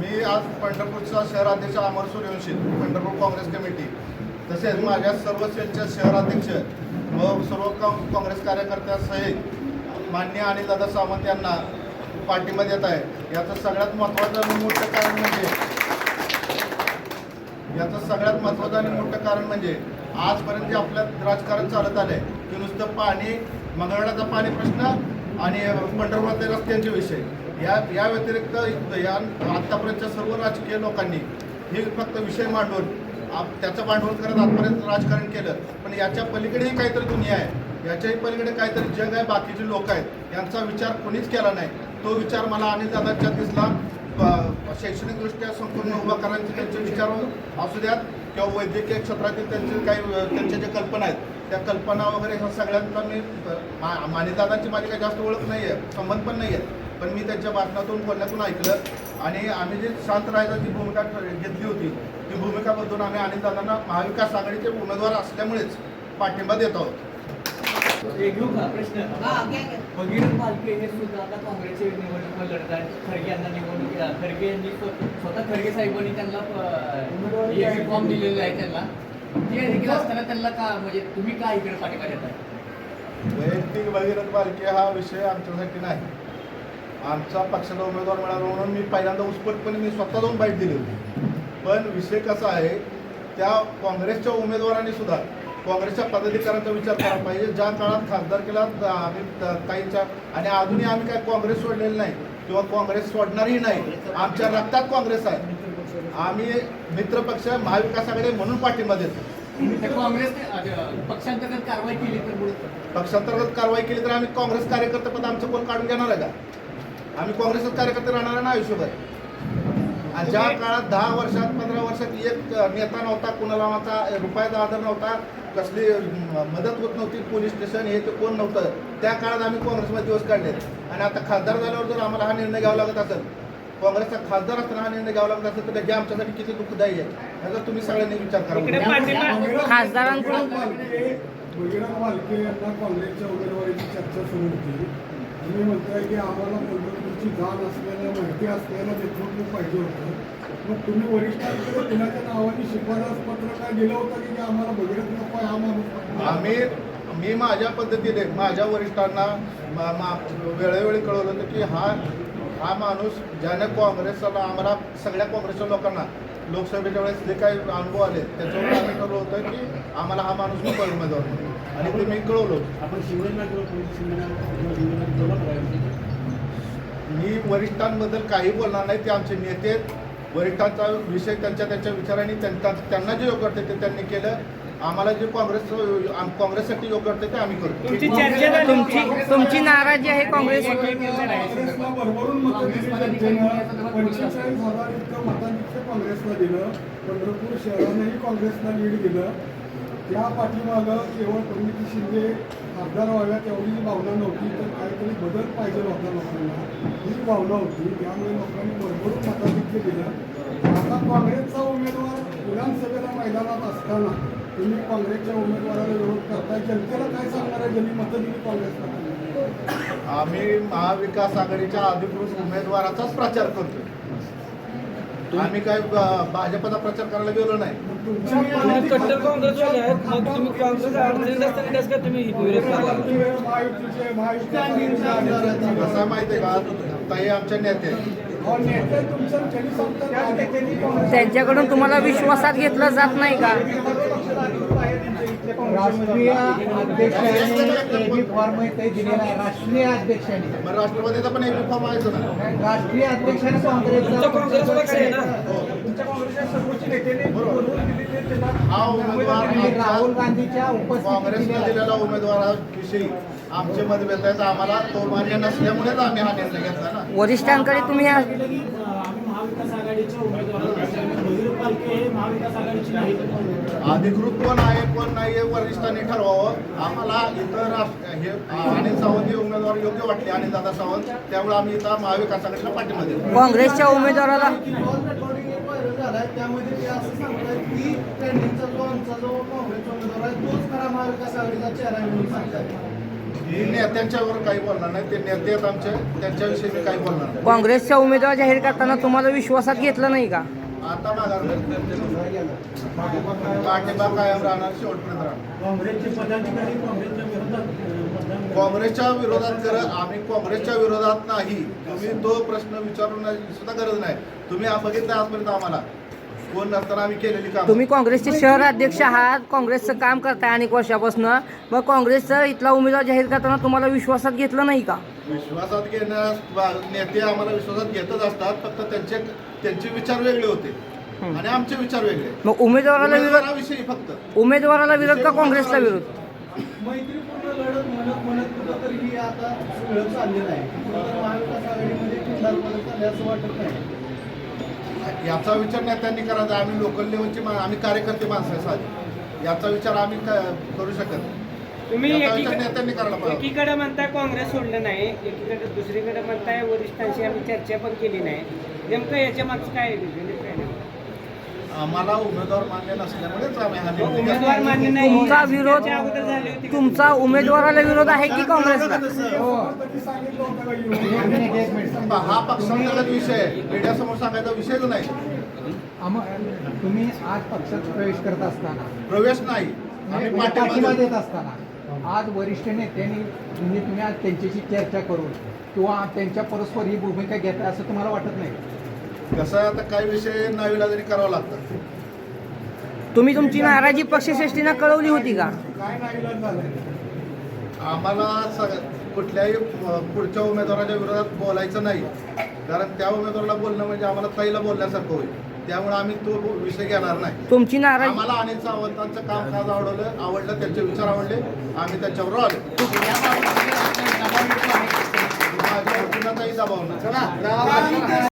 मी आज पंढरपूरचा शहराध्यक्ष अमर सूर्यवंशी पंढरपूर काँग्रेस कमिटी तसेच माझ्या सर्व सेलच्या शहराध्यक्ष व सर्व काँग्रेस कार्यकर्त्यासहित मान्य आणि दादा सावंत यांना पाठिंबा देत आहे. याचं सगळ्यात महत्त्वाचं आणि मोठं कारण म्हणजे याचं सगळ्यात महत्त्वाचं आणि मोठं कारण म्हणजे आजपर्यंत जे आपलं राजकारण चालत आलं आहे की नुसतं पाणी मंगळवाराचा पाणी प्रश्न आणि पंढरपुरातल्या रस्त्यांचे विषय. या या व्यतिरिक्त या आत्तापर्यंतच्या सर्व राजकीय लोकांनी हे फक्त विषय मांडून आप त्याचं भांडवल करत आजपर्यंत राजकारण केलं. पण याच्या पलीकडेही काहीतरी दुनिया आहे. याच्याही पलीकडे काहीतरी जग आहे बाकीचे लोक आहेत. यांचा विचार कोणीच केला नाही. तो विचार मला अनिल दादाच्या दिसला. शैक्षणिकदृष्ट्या संपूर्ण उभा करायचे त्यांचे विचार असू द्यात किंवा वैद्यकीय क्षेत्रातील त्यांचे काही त्यांच्या ज्या कल्पना आहेत त्या कल्पना वगैरे ह्या सगळ्यांचा मी मा- मानेदादांची माझी काही जास्त ओळख नाही आहे संबंध पण नाही आहे पण मी त्यांच्या भाषणातून बोलण्यातून ऐकलं आणि आम्ही जी शांत राहायची भूमिका ठ- घेतली होती ती भूमिका बदलून आम्ही अनिलदादांना महाविकास आघाडीचे उमेदवार असल्यामुळेच पाठिंबा देत आहोत. प्रश्न हा. भगीरथ भालके हे सुद्धा आता काँग्रेसचे निवडणूक लढत आहेत खरगे यांना निवडणूक खरगे यांनी स्व- स्वतः खरगे साहेबांनी त्यांना फॉर्म दिलेले आहे त्यांना. ते देखील असताना त्यांना का म्हणजे तुम्ही का इकडे पाठिंबा देताय? वैयक्तिक भगीरथ बालके हा विषय आमच्यासाठी नाही. आमचा पक्षाला उमेदवार मिळाला म्हणून मी पहिल्यांदा उत्स्फूर्तपणे मी स्वतः जाऊन बाईट दिली होती. पण विषय कसा आहे त्या काँग्रेसच्या उमेदवारांनी सुद्धा काँग्रेसच्या पदाधिकाऱ्यांचा विचार करायला पाहिजे. ज्या काळात खासदार केला आम्ही ताईंच्या आणि अजूनही आम्ही काय काँग्रेस सोडलेलं नाही किंवा काँग्रेस सोडणारही नाही आमच्या रक्तात काँग्रेस आहे. आम्ही मित्रपक्ष महाविकास आघाडी म्हणून पाठिंबा देतो. काँग्रेसने अ, पक्षांतर्गत कारवाई केली तर पक्षांतर्गत कारवाई केली तर आम्ही काँग्रेस कार्यकर्तेपद आमचं कोण काढून घेणार आहे का? आम्ही काँग्रेसच कार्यकर्ते राहणार ना आयुष्यभर आणि ज्या काळात दहा वर्षात पंधरा वर्षात एक नेता नव्हता कुणाला माझा रुपयाचा आदर नव्हता कसली मदत होत नव्हती पोलीस स्टेशन हे ते कोण नव्हतं त्या काळात आम्ही काँग्रेसमध्ये दिवस काढले आणि आता खासदार झाल्यावर जर आम्हाला हा निर्णय घ्यावा लागत असेल काँग्रेसचा खासदार असताना हा निर्णय घ्यावा लागत असेल तर हे आमच्यासाठी किती दुःखदायी आहे याचा तुम्ही सगळ्यांनी विचार करा खासदारांकडून भगीरथ मालके यांना काँग्रेसच्या उमेदवारीची चर्चा सुरू होती तुम्ही म्हणताय की आम्हाला पंढरपूरची जाण असलेलं माहिती असल्यानं नेतृत्व पाहिजे होतं. मग तुम्ही वरिष्ठांकडे कुणाच्या नावाने शिफारस पत्र काय दिलं होतं की आम्हाला भगीरथ नको आहे, हा माणूस आम्ही मी माझ्या पद्धतीने माझ्या वरिष्ठांना मा- मा- वेळोवेळी कळवलं होतं की हा हा माणूस ज्याने काँग्रेसला आम्हाला सगळ्या काँग्रेसच्या लोकांना लोकसभेच्या वेळेस जे काही अनुभव आले त्याच्यावर आम्ही ठरवलं होतं की आम्हाला हा माणूस नको उमेदवार. आणि ते मी कळवलं. आपण शिवसेना मी वरिष्ठांबद्दल काही बोलणार नाही ते आमचे नेते आहेत. वरिष्ठांचा विषय त्यांच्या त्यांच्या विचारांनी त्यांच्या त्यांना जे योग्य वाटते ते त्यांनी केलं आम्हाला जे काँग्रेस काँग्रेससाठी योग्य वाटते ते आम्ही करतो तुमची तुमची नाराजी आहे काँग्रेस काँग्रेसला भरभरून काँग्रेसला दिलं पंढरपूर शहरानंही काँग्रेसला लीड दिलं. त्या पाठीमागं केवळ परिणिती शिंदे खासदार व्हाव्यात एवढी भावना नव्हती तर काहीतरी बदल पाहिजे होता लोकांना. ही भावना होती. त्यामुळे लोकांनी भरभरून मताधिक्य दिलं. आता काँग्रेसचा उमेदवार विधानसभेला मैदानात असताना तुम्ही काँग्रेसच्या उमेदवाराला विरोध करताय. जनतेला काय सांगणार आहे? ज्यांनी मतं दिली काँग्रेसला? आम्ही महाविकास आघाडीच्या अधिकृत उमेदवाराचाच प्रचार करतो आम्ही काय भाजपचा प्रचार करायला गेलो नाही. तुम्ही कट्टर काँग्रेसवाले आहेत. मग तुम्ही काँग्रेस अडचणीत असताना कसं काय तुम्ही कसं माहिती आहे का? ताई आमच्या नेते आहेत. नेते तुमचं त्यांनी सांगतात त्यांच्याकडून तुम्हाला विश्वासात घेतलं जात नाही का? राष्ट्रीय अध्यक्षांनी एबी फॉर्म ते दिलेला आहे. राष्ट्रीय अध्यक्षांनी. राष्ट्रवादीचा पण एक फॉर्म आहे ना राष्ट्रीय अध्यक्षाने काँग्रेस पक्ष आहे ना? हा. उमेदवार राहुल गांधीच्या उपस्थितीत काँग्रेसने. दिलेल्या उमेदवाराविषयी आमचे मतभेद आहेत. आम्हाला तो मान्य नसल्यामुळेच आम्ही हा निर्णय घेतला ना. वरिष्ठांकडे तुम्ही महाविकास आघाडीच्या उमेदवार भगीरथ पालखे हे महाविकास आघाडीचे नाहीत अधिकृत कोण आहे कोण नाही हे वरिष्ठांनी ठरवावं. आम्हाला इतर हे अनिल सावंत हे उमेदवार योग्य वाटले अनिल दादा सावंत. त्यामुळे आम्ही इथं महाविकास आघाडीला पाठिंबा दिला काँग्रेसच्या उमेदवाराला रेकॉर्डिंग एक व्हायरल झालाय त्यामध्ये ते असं सांगतात की ट्रेंडिंगचा जो आमचा जो काँग्रेसचा उमेदवार आहे तोच खरा महाविकास आघाडीचा चेहरा आहे म्हणून सांगतात मी नेत्यांच्यावर काही बोलणार नाही. ते नेते आहेत आमचे. त्यांच्याविषयी मी काही बोलणार काँग्रेसच्या उमेदवार जाहीर करताना तुम्हाला विश्वासात घेतलं नाही का? आता माघार पाठिंबा कायम राहणार शेवटपर्यंत राहणार. काँग्रेसचे पदाधिकारी काँग्रेसच्या विरोधात काँग्रेसच्या विरोधात कर आम्ही काँग्रेसच्या विरोधात नाही. तुम्ही तो प्रश्न विचारण्याची सुद्धा गरज नाही. तुम्ही बघितलं आजपर्यंत आम्हाला. कोण नसताना आम्ही केलेली काम. तुम्ही काँग्रेसचे शहर अध्यक्ष आहात काँग्रेसचं काम करताय अनेक वर्षापासून. मग काँग्रेसचा इथला उमेदवार जाहीर करताना तुम्हाला विश्वासात घेतलं नाही का? विश्वासात घेण्यास बा- नेते आम्हाला विश्वासात घेतच असतात फक्त त्यांचे त्यांचे विचार वेगळे होते. आणि आमचे विचार वेगळे. मग उमेदवाराला विरोध उमेदवाराविषयी फक्त. उमेदवाराला विरोध का काँग्रेसला विरोध? मैत्रीपूर्ण लढत म्हणत म्हणत कुठं तरी ही आता सुळक चाललेलं आहे कुठं तर महाविकास आघाडीमध्ये किल्लारपणा चालले असं वाटत नाही. याचा विचार नेत्यांनी करायचा. आम्ही लोकल लेवलची मा- आम्ही कार्यकर्ते माणसं साधी. याचा विचार आम्ही क- करू शकत नाही. तुम्ही एकीकडे एकीकडे म्हणताय काँग्रेस सोडलं नाही एकीकडे दुसरीकडे म्हणताय वरिष्ठांशी आम्ही चर्चा पण केली नाही. नेमकं याच्या मागचं काय? आम्हाला उमेदवार मान्य नसल्यामुळेच आम्ही हा. उमेदवार मान्य नाही. तुमचा विरोध? तुमचा उमेदवाराला विरोध आहे की काँग्रेसला? हो. हा पक्षांतर्गत विषय मीडियासमोर सांगायचा विषयच नाही. तुम्ही आज पक्षात प्रवेश करत असताना प्रवेश नाही. आम्ही म्हणजे पाठिंबा पाठिंबा देत असताना आज वरिष्ठ नेत्यांनी म्हणजे तुम्ही आज त्यांच्याशी चर्चा करून किंवा त्यांच्या परस्पर ही भूमिका घेता असं तुम्हाला वाटत नाही? कसं आता काही विषय नाविलाजाने करावं लागतं. तुम्ही तुमची नाराजी पक्षश्रेष्ठींना कळवली होती का? काय नाईलाज झालं आम्हाला सग- कुठल्याही पुढच्या उमेदवाराच्या विरोधात बोलायचं नाही. कारण त्या उमेदवाराला बोलणं म्हणजे आम्हाला ताईला बोलण्यासारखं होईल. त्यामुळे आम्ही तो विषय घेणार नाही. तुमची नाराजी आम्हाला अनिल सावंतांचं कामकाज आवडलं आवडलं त्यांचे विचार आवडले आम्ही त्यांच्यावर आलो. माझ्या दबाव नाही.